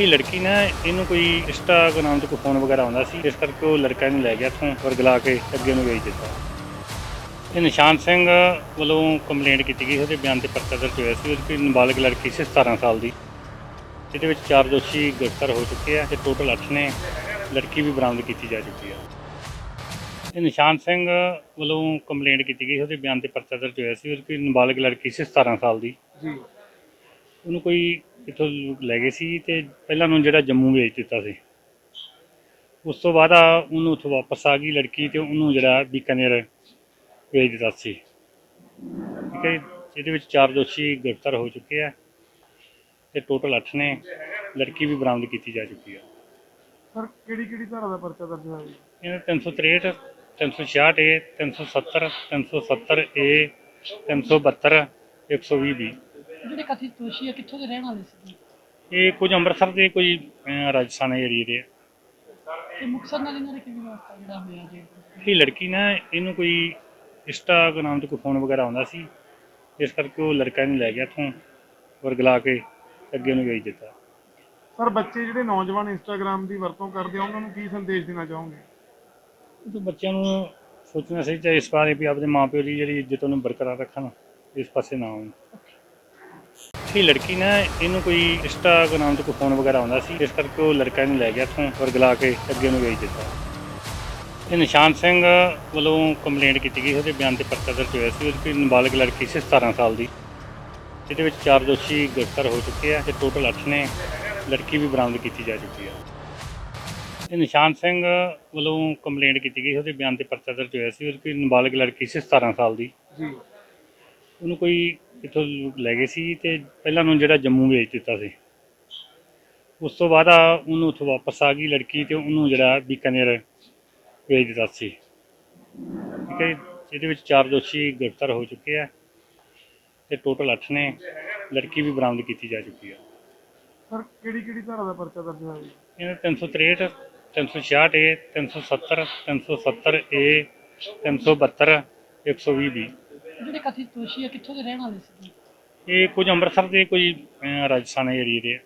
ਇਹ ਲੜਕੀ ਨਾ, ਇਹਨੂੰ ਕੋਈ ਇੰਸਟਾਗ੍ਰਾਮ ਤੇ ਕੋਈ ਫੋਨ ਵਗੈਰਾ ਆਉਂਦਾ ਸੀ, ਇਸ ਕਰਕੇ ਉਹ ਲੜਕਾ ਇਹਨੂੰ ਲੈ ਗਿਆ ਇੱਥੋਂ ਔਰ ਗਲਾ ਕੇ ਅੱਗੇ ਨੂੰ ਵੇਚ ਦਿੱਤਾ। ਇਹ ਨਿਸ਼ਾਨ ਸਿੰਘ ਵੱਲੋਂ ਕੰਪਲੇਂਟ ਕੀਤੀ ਗਈ ਉਹਦੇ ਬਿਆਨ ਤੇ ਪਰਚਾ ਦਰਜ ਹੋਇਆ ਸੀ, ਉਹਦੀ ਨਾਬਾਲਗ ਲੜਕੀ ਸੀ 17 ਸਾਲ ਦੀ। ਜਿਹਦੇ ਵਿੱਚ ਚਾਰ ਦੋਸ਼ੀ ਗ੍ਰਿਫਤਾਰ ਹੋ ਚੁੱਕੇ ਆ, ਤੇ ਟੋਟਲ 8 ਨੇ ਲੜਕੀ ਵੀ ਬਰਾਮਦ ਕੀਤੀ ਜਾ ਚੁੱਕੀ ਆ। ਇਹ ਨਿਸ਼ਾਨ ਸਿੰਘ ਵੱਲੋਂ ਕੰਪਲੇਂਟ ਕੀਤੀ ਗਈ ਉਹਦੇ ਬਿਆਨ ਤੇ ਪਰਚਾ ਦਰਜ ਹੋਇਆ ਸੀ, ਉਹਦੀ ਨਾਬਾਲਗ ਲੜਕੀ ਸੀ 17 ਸਾਲ ਦੀ। ਜੀ। ਉਹਨੂੰ ਕੋਈ ਇੱਥੋਂ ਲੈ ਗਏ ਸੀ ਤੇ ਪਹਿਲਾਂ ਨੂੰ ਜਿਹੜਾ ਜੰਮੂ ਵੇਚ ਦਿੱਤਾ ਸੀ। ਉਸ ਤੋਂ ਬਾਅਦ ਆ ਉਹਨੂੰ ਉੱਥੋਂ ਵਾਪਸ ਆ ਗਈ ਲੜਕੀ ਤੇ ਉਹਨੂੰ ਜਿਹੜਾ ਬੀਕਾਨੇਰ ਵੇਚ ਦਿੱਤਾ ਸੀ। ਠੀਕ ਹੈ। ਇਹਦੇ ਵਿੱਚ ਚਾਰ ਦੋਸ਼ੀ ਗ੍ਰਿਫਤਾਰ ਹੋ ਚੁੱਕੇ ਆ ਤੇ ਟੋਟਲ 8 ਨੇ ਲੜਕੀ ਵੀ ਬਰਾਮਦ ਕੀਤੀ ਜਾ ਚੁੱਕੀ ਆ। ਸਰ ਕਿਹੜੀ ਕਿਹੜੀ ਧਾਰਾ ਦਾ ਪਰਚਾ ਦਰਜ ਹੋਇਆ ਜੀ? ਇਹਨਾਂ 363 366 ਏ 370 370 ਏ 372 120 ਬੀ। ਜਿਹੜੇ ਕਥਿਤ ਦੋਸ਼ੀ ਆ ਕਿੱਥੋਂ ਦੇ ਰਹਿਣ ਵਾਲੇ ਸੀ ਇਹ ਕੁਝ ਅੰਮ੍ਰਿਤਸਰ ਦੇ ਕੋਈ ਅਹ, ਰਾਜਸਥਾਨ ਏਰੀਏ ਦੇ ਆ। ਤੇ ਮੁਕਤਸਰ ਨਾਲ ਇਹਨਾਂ ਦਾ ਕਿਵੇਂ ਵਾਸਤਾ ਜਿਹੜਾ ਹੋਇਆ ਜੀ? ਇਹ ਲੜਕੀ ਨਾ ਇਹਨੂੰ ਕੋਈ ਇੰਸਟਾਗ੍ਰਾਮ ਤੇ ਕੋਈ ਫੋਨ ਵਗੈਰਾ ਆਉਂਦਾ ਸੀ। ਇਸ ਕਰਕੇ ਉਹ ਲੜਕਾ ਇਹਨੂੰ ਲੈ ਗਿਆ ਇੱਥੋਂ ਔਰ ਗਲਾ ਕੇ ਅੱਗੇ ਨੂੰ ਵੇਚ ਦਿੱਤਾ। ਸਰ ਬੱਚੇ ਜਿਹੜੇ ਨੌਜਵਾਨ ਇੰਸਟਾਗ੍ਰam ਦੀ ਵਰਤੋਂ ਕਰਦੇ ਆ ਉਹਨਾਂ ਨੂੰ ਕੀ ਸੰਦੇਸ਼ ਦੇਣਾ ਚਾਹੋਗੇ? ਤੇ ਬੱਚਿਆਂ ਨੂੰ ਸੋਚਣਾ ਚਾਹੀਦਾ ਇਸ ਬਾਰੇ ਵੀ ਆਪਣੇ ਮਾਪਿਓ ਦੀ ਜਿਹੜੀ ਇੱਜ਼ਤ ਉਹਨੂੰ ਬਰਕਰਾਰ ਰੱਖਣ ਇਸ ਪਾਸੇ ਨਾ ਆਉਣ। ਇਹ ਲੜਕੀ ਨਾ ਇਹਨੂੰ ਕੋਈ ਇੰਸਟਾਗ੍ਰਾਮ ਤੇ ਕੋਈ ਫੋਨ ਵਗੈਰਾ ਆਉਂਦਾ ਸੀ ਇਸ ਕਰਕੇ ਉਹ ਲੜਕਾ ਇਹਨੂੰ ਲੈ ਗਿਆ ਇੱਥੋਂ ਔਰ ਗਲਾ ਕੇ ਅੱਗੇ ਨੂੰ ਵੇਚ ਦਿੱਤਾ। ਇਹ ਨਿਸ਼ਾਨ ਸਿੰਘ ਵੱਲੋਂ ਕੰਪਲੇਂਟ ਕੀਤੀ ਗਈ ਉਹਦੇ ਬਿਆਨ ਤੇ ਪਰਚਾ ਦਰਜ ਹੋਇਆ ਸੀ ਉਹਦੀ ਨਾਬਾਲਗ ਲੜਕੀ ਸੀ 17 ਸਾਲ ਦੀ ਜਿਹਦੇ ਵਿੱਚ ਚਾਰ ਦੋਸ਼ੀ ਗ੍ਰਿਫਤਾਰ ਹੋ ਚੁੱਕੇ ਆ ਤੇ ਟੋਟਲ 8 ਨੇ ਲੜਕੀ ਵੀ ਬਰਾਮਦ ਕੀਤੀ ਜਾ ਚੁੱਕੀ ਆ। ਇਹ ਨਿਸ਼ਾਨ ਸਿੰਘ ਵੱਲੋਂ ਕੰਪਲੇਂਟ ਕੀਤੀ ਗਈ ਉਹਦੇ ਬਿਆਨ ਤੇ ਪਰਚਾ ਦਰਜ ਹੋਇਆ ਸੀ ਉਹਦੀ ਨਾਬਾਲਗ ਲੜਕੀ ਸੀ 17 ਸਾਲ ਦੀ। ਜੀ। ਉਹਨੂੰ ਕੋਈ ਇੱਥੋਂ ਲੈ ਗਏ ਸੀ ਤੇ ਪਹਿਲਾਂ ਨੂੰ ਜਿਹੜਾ ਜੰਮੂ ਵੇਚ ਦਿੱਤਾ ਸੀ। ਉਸ ਤੋਂ ਬਾਅਦ ਆ ਉਹਨੂੰ ਉੱਥੋਂ ਵਾਪਸ ਆ ਗਈ ਲੜਕੀ ਤੇ ਉਹਨੂੰ ਜਿਹੜਾ ਬੀਕਾਨੇਰ ਵੇਚ ਦਿੱਤਾ ਸੀ। ਠੀਕ ਹੈ। ਇਹਦੇ ਵਿੱਚ ਚਾਰ ਦੋਸ਼ੀ ਗ੍ਰਿਫਤਾਰ ਹੋ ਚੁੱਕੇ ਆ ਤੇ ਟੋਟਲ 8 ਨੇ ਲੜਕੀ ਵੀ ਬਰਾਮਦ ਕੀਤੀ ਜਾ ਚੁੱਕੀ ਆ। ਸਰ ਕਿਹੜੀ ਕਿਹੜੀ ਧਾਰਾ ਦਾ ਪਰਚਾ ਦਰਜ ਹੋਇਆ ਜੀ? ਇਹਨਾਂ 363 366 ਏ 370 370 ਏ 372 120 ਬੀ। ਜਿਹੜੇ ਕਥਿਤ ਦੋਸ਼ੀ ਆ ਕਿੱਥੋਂ ਦੇ ਰਹਿਣ ਵਾਲੇ ਸੀ ਇਹ ਕੁਝ ਅੰਮ੍ਰਿਤਸਰ ਦੇ ਕੋਈ ਅਹ, ਰਾਜਸਥਾਨ ਏਰੀਏ ਦੇ ਆ।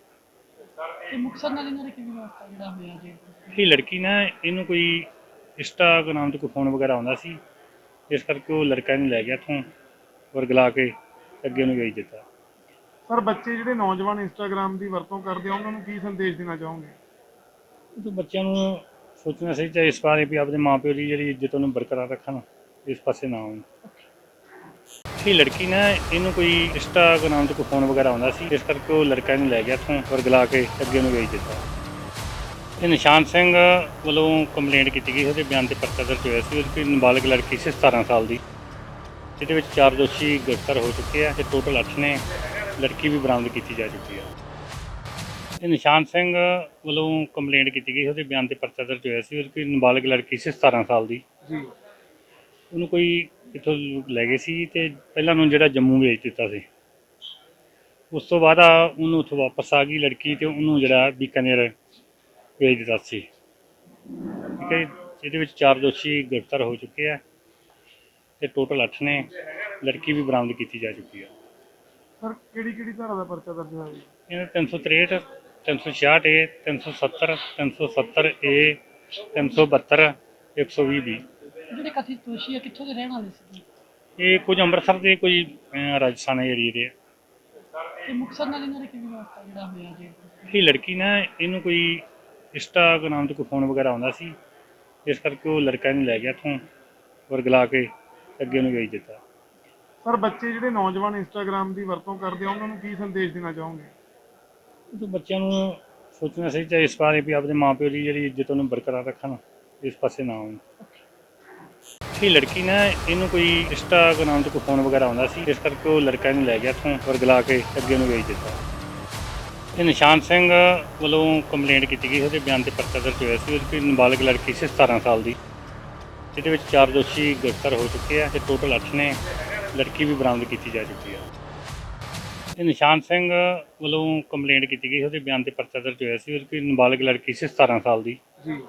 ਤੇ ਮੁਕਤਸਰ ਨਾਲ ਇਹਨਾਂ ਦਾ ਕਿਵੇਂ ਵਾਸਤਾ ਜਿਹੜਾ ਹੋਇਆ ਜੀ? ਇਹ ਲੜਕੀ ਨਾ ਇਹਨੂੰ ਕੋਈ ਇੰਸਟਾਗ੍ਰਾਮ ਤੇ ਕੋਈ ਫੋਨ ਵਗੈਰਾ ਆਉਂਦਾ ਸੀ। ਇਸ ਕਰਕੇ ਉਹ ਲੜਕਾ ਇਹਨੂੰ ਲੈ ਗਿਆ ਇੱਥੋਂ ਔਰ ਗਲਾ ਕੇ ਅੱਗੇ ਨੂੰ ਵੇਚ ਦਿੱਤਾ। ਸਰ ਬੱਚੇ ਜਿਹੜੇ ਨੌਜਵਾਨ ਇੰਸਟਾਗ੍ਰam ਦੀ ਵਰਤੋਂ ਕਰਦੇ ਆ ਉਹਨਾਂ ਨੂੰ ਕੀ ਸੰਦੇਸ਼ ਦੇਣਾ ਚਾਹੋਗੇ? ਤੇ ਬੱਚਿਆਂ ਨੂੰ ਸੋਚਣਾ ਚਾਹੀਦਾ ਇਸ ਬਾਰੇ ਵੀ ਆਪਣੇ ਮਾਪਿਓ ਦੀ ਜਿਹੜੀ ਇੱਜ਼ਤ ਉਹਨੂੰ ਬਰਕਰਾਰ ਰੱਖਣ ਇਸ ਪਾਸੇ ਨਾ ਆਉਣ। ਇਹ ਲੜਕੀ ਨਾ, ਇਹਨੂੰ ਕੋਈ ਇੰਸਟਾਗ੍ਰਾਮ ਤੇ ਕੋਈ ਫੋਨ ਵਗੈਰਾ ਆਉਂਦਾ ਸੀ, ਇਸ ਕਰਕੇ ਉਹ ਲੜਕਾ ਇਹਨੂੰ ਲੈ ਗਿਆ ਇੱਥੋਂ ਔਰ ਗਲਾ ਕੇ ਅੱਗੇ ਨੂੰ ਵੇਚ ਦਿੱਤਾ। ਇਹ ਨਿਸ਼ਾਨ ਸਿੰਘ ਵੱਲੋਂ ਕੰਪਲੇਂਟ ਕੀਤੀ ਗਈ ਉਹਦੇ ਬਿਆਨ ਤੇ ਪਰਚਾ ਦਰਜ ਹੋਇਆ ਸੀ, ਉਹਦੀ ਨਾਬਾਲਗ ਲੜਕੀ ਸੀ 17 ਸਾਲ ਦੀ, ਜਿਹਦੇ ਵਿੱਚ ਚਾਰ ਦੋਸ਼ੀ ਗ੍ਰਿਫਤਾਰ ਹੋ ਚੁੱਕੇ ਆ, ਤੇ ਟੋਟਲ 8 ਨੇ, ਲੜਕੀ ਵੀ ਬਰਾਮਦ ਕੀਤੀ ਜਾ ਚੁੱਕੀ ਆ। ਇਹ ਨਿਸ਼ਾਨ ਸਿੰਘ ਵੱਲੋਂ ਕੰਪਲੇਂਟ ਕੀਤੀ ਗਈ ਉਹਦੇ ਬਿਆਨ ਤੇ ਪਰਚਾ ਦਰਜ ਹੋਇਆ ਸੀ, ਉਹਦੀ ਨਾਬਾਲਗ ਲੜਕੀ ਸੀ 17 ਸਾਲ ਦੀ। ਜੀ। ਉਹਨੂੰ ਕੋਈ ਇੱਥੋਂ ਲੈ ਗਏ ਸੀ ਤੇ ਪਹਿਲਾਂ ਨੂੰ ਜਿਹੜਾ ਜੰਮੂ ਵੇਚ ਦਿੱਤਾ ਸੀ। ਉਸ ਤੋਂ ਬਾਅਦ ਆ ਉਹਨੂੰ ਉੱਥੋਂ ਵਾਪਸ ਆ ਗਈ ਲੜਕੀ ਤੇ ਉਹਨੂੰ ਜਿਹੜਾ ਬੀਕਾਨੇਰ ਵੇਚ ਦਿੱਤਾ ਸੀ। ਠੀਕ ਹੈ। ਇਹਦੇ ਵਿੱਚ ਚਾਰ ਦੋਸ਼ੀ ਗ੍ਰਿਫਤਾਰ ਹੋ ਚੁੱਕੇ ਆ ਤੇ ਟੋਟਲ 8 ਨੇ ਲੜਕੀ ਵੀ ਬਰਾਮਦ ਕੀਤੀ ਜਾ ਚੁੱਕੀ ਆ। ਸਰ ਕਿਹੜੀ ਕਿਹੜੀ ਧਾਰਾ ਦਾ ਪਰਚਾ ਦਰਜ ਹੋਇਆ ਜੀ? ਇਹਨਾਂ 363 366 ਏ 370 370 ਏ 372 120 ਬੀ ਜਿਹੜੇ ਕਥਿਤ ਦੋਸ਼ੀ ਆ ਕਿੱਥੋਂ ਦੇ ਰਹਿਣ ਵਾਲੇ ਸੀ? ਇਹ ਕੁਝ ਅੰਮ੍ਰਿਤਸਰ ਦੇ ਕੋਈ ਅਹ, ਰਾਜਸਥਾਨ ਏਰੀਏ ਦੇ ਆ। ਤੇ ਮੁਕਤਸਰ ਨਾਲ ਇਹਨਾਂ ਦਾ ਕਿਵੇਂ ਵਾਸਤਾ ਜਿਹੜਾ ਹੋਇਆ ਜੀ? ਇਹ ਲੜਕੀ ਨਾ ਇਹਨੂੰ ਕੋਈ ਇੰਸਟਾਗ੍ਰਾਮ ਤੇ ਕੋਈ ਫੋਨ ਵਗੈਰਾ ਆਉਂਦਾ ਸੀ। ਇਸ ਕਰਕੇ ਉਹ ਲੜਕਾ ਇਹਨੂੰ ਲੈ ਗਿਆ ਇੱਥੋਂ ਔਰ ਗਲਾ ਕੇ ਅੱਗੇ ਨੂੰ ਵੇਚ ਦਿੱਤਾ। ਸਰ ਬੱਚੇ ਜਿਹੜੇ ਨੌਜਵਾਨ ਇੰਸਟਾਗ੍ਰam ਦੀ ਵਰਤੋਂ ਕਰਦੇ ਆ ਉਹਨਾਂ ਨੂੰ ਕੀ ਸੰਦੇਸ਼ ਦੇਣਾ ਚਾਹੋਗੇ? ਤੇ ਬੱਚਿਆਂ ਨੂੰ ਸੋਚਣਾ ਚਾਹੀਦਾ ਇਸ ਬਾਰੇ ਵੀ ਆਪਣੇ ਮਾਪਿਓ ਦੀ ਜਿਹੜੀ ਇੱਜ਼ਤ ਉਹਨੂੰ ਬਰਕਰਾਰ ਰੱਖਣ ਇਸ ਪਾਸੇ ਨਾ ਆਉਣ। ਇਹ ਲੜਕੀ ਨਾ, ਇਹਨੂੰ ਕੋਈ ਇੰਸਟਾਗ੍ਰਾਮ ਤੇ ਕੋਈ ਫੋਨ ਵਗੈਰਾ ਆਉਂਦਾ ਸੀ, ਇਸ ਕਰਕੇ ਉਹ ਲੜਕਾ ਇਹਨੂੰ ਲੈ ਗਿਆ ਇੱਥੋਂ ਵਰਗਲਾ ਕੇ ਅੱਗੇ ਨੂੰ ਵੇਚ ਦਿੱਤਾ। ਇਹ ਨਿਸ਼ਾਨ ਸਿੰਘ ਵੱਲੋਂ ਕੰਪਲੇਂਟ ਕੀਤੀ ਗਈ ਉਹਦੇ ਬਿਆਨ ਤੇ ਪਰਚਾ ਦਰਜ ਹੋਇਆ ਸੀ, ਉਹਦੀ ਨਾਬਾਲਗ ਲੜਕੀ ਸੀ 17 ਸਾਲ ਦੀ, ਜਿਹਦੇ ਵਿੱਚ ਚਾਰ ਦੋਸ਼ੀ ਗ੍ਰਿਫਤਾਰ ਹੋ ਚੁੱਕੇ ਆ ਤੇ ਟੋਟਲ 8 ਨੇ ਲੜਕੀ ਵੀ ਬਰਾਮਦ ਕੀਤੀ ਜਾ ਚੁੱਕੀ ਆ। ਇਹ ਨਿਸ਼ਾਨ ਸਿੰਘ ਵੱਲੋਂ ਕੰਪਲੇਂਟ ਕੀਤੀ ਗਈ ਉਹਦੇ ਬਿਆਨ ਤੇ ਪਰਚਾ ਦਰਜ ਹੋਇਆ ਸੀ, ਉਹਦੀ ਨਾਬਾਲਗ ਲੜਕੀ ਸੀ 17 ਸਾਲ ਦੀ। ਜੀ।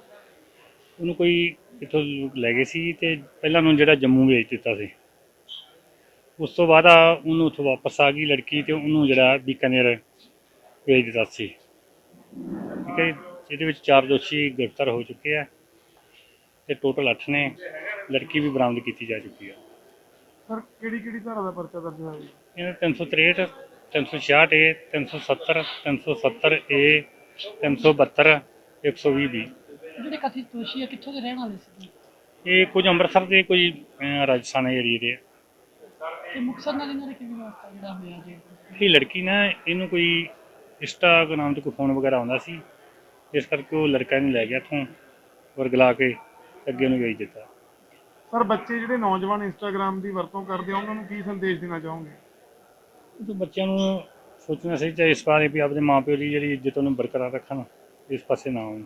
ਉਹਨੂੰ ਕੋਈ ਇੱਥੋਂ ਲੈ ਗਏ ਸੀ ਤੇ ਪਹਿਲਾਂ ਨੂੰ ਜਿਹੜਾ ਜੰਮੂ ਵੇਚ ਦਿੱਤਾ ਸੀ। ਉਸ ਤੋਂ ਬਾਅਦ ਆ ਉਹਨੂੰ ਉੱਥੋਂ ਵਾਪਸ ਆ ਗਈ ਲੜਕੀ ਤੇ ਉਹਨੂੰ ਜਿਹੜਾ ਬੀਕਾਨੇਰ ਵੇਚ ਦਿੱਤਾ ਸੀ। ਠੀਕ ਹੈ। ਇਹਦੇ ਵਿੱਚ ਚਾਰ ਦੋਸ਼ੀ ਗ੍ਰਿਫਤਾਰ ਹੋ ਚੁੱਕੇ ਆ ਤੇ ਟੋਟਲ 8 ਨੇ ਲੜਕੀ ਵੀ ਬਰਾਮਦ ਕੀਤੀ ਜਾ ਚੁੱਕੀ ਹੈ ਸਰ ਕਿਹੜੀ ਕਿਹੜੀ ਧਾਰਾ ਦਾ ਪਰਚਾ ਦਰਜ ਹੋਇਆ ਜੀ? ਇਹਨਾਂ 363 366 ਏ 370 370 ਏ 372 120 ਬੀ। ਜਿਹੜੇ ਕਥਿਤ ਦੋਸ਼ੀ ਆ ਕਿੱਥੋਂ ਦੇ ਰਹਿਣ ਵਾਲੇ ਸੀ ਇਹ ਕੁਝ ਅੰਮ੍ਰਿਤਸਰ ਦੇ ਕੋਈ ਅਹ, ਰਾਜਸਥਾਨ ਏਰੀਏ ਦੇ ਆ। ਤੇ ਮੁਕਤਸਰ ਨਾਲ ਇਹਨਾਂ ਦਾ ਕਿਵੇਂ ਵਾਸਤਾ ਜਿਹੜਾ ਹੋਇਆ ਜੀ? ਇਹ ਲੜਕੀ ਨਾ ਇਹਨੂੰ ਕੋਈ ਇੰਸਟਾਗ੍ਰਾਮ ਤੇ ਕੋਈ ਫੋਨ ਵਗੈਰਾ ਆਉਂਦਾ ਸੀ। ਇਸ ਕਰਕੇ ਉਹ ਲੜਕਾ ਇਹਨੂੰ ਲੈ ਗਿਆ ਇੱਥੋਂ ਵਰਗਲਾ ਕੇ ਅੱਗੇ ਨੂੰ ਵੇਚ ਦਿੱਤਾ। ਸਰ ਬੱਚੇ ਜਿਹੜੇ ਨੌਜਵਾਨ ਇੰਸਟਾਗ੍ਰam ਦੀ ਵਰਤੋਂ ਕਰਦੇ ਆ ਉਹਨਾਂ ਨੂੰ ਕੀ ਸੰਦੇਸ਼ ਦੇਣਾ ਚਾਹੋਗੇ? ਉਹ ਬੱਚਿਆਂ ਨੂੰ ਸੋਚਣਾ ਚਾਹੀਦਾ ਇਸ ਬਾਰੇ ਵੀ ਆਪਣੇ ਮਾਪਿਓ ਦੀ ਜਿਹੜੀ ਇੱਜ਼ਤ ਉਹਨੂੰ ਬਰਕਰਾਰ ਰੱਖਣ ਇਸ ਪਾਸੇ ਨਾ ਆਉਣ।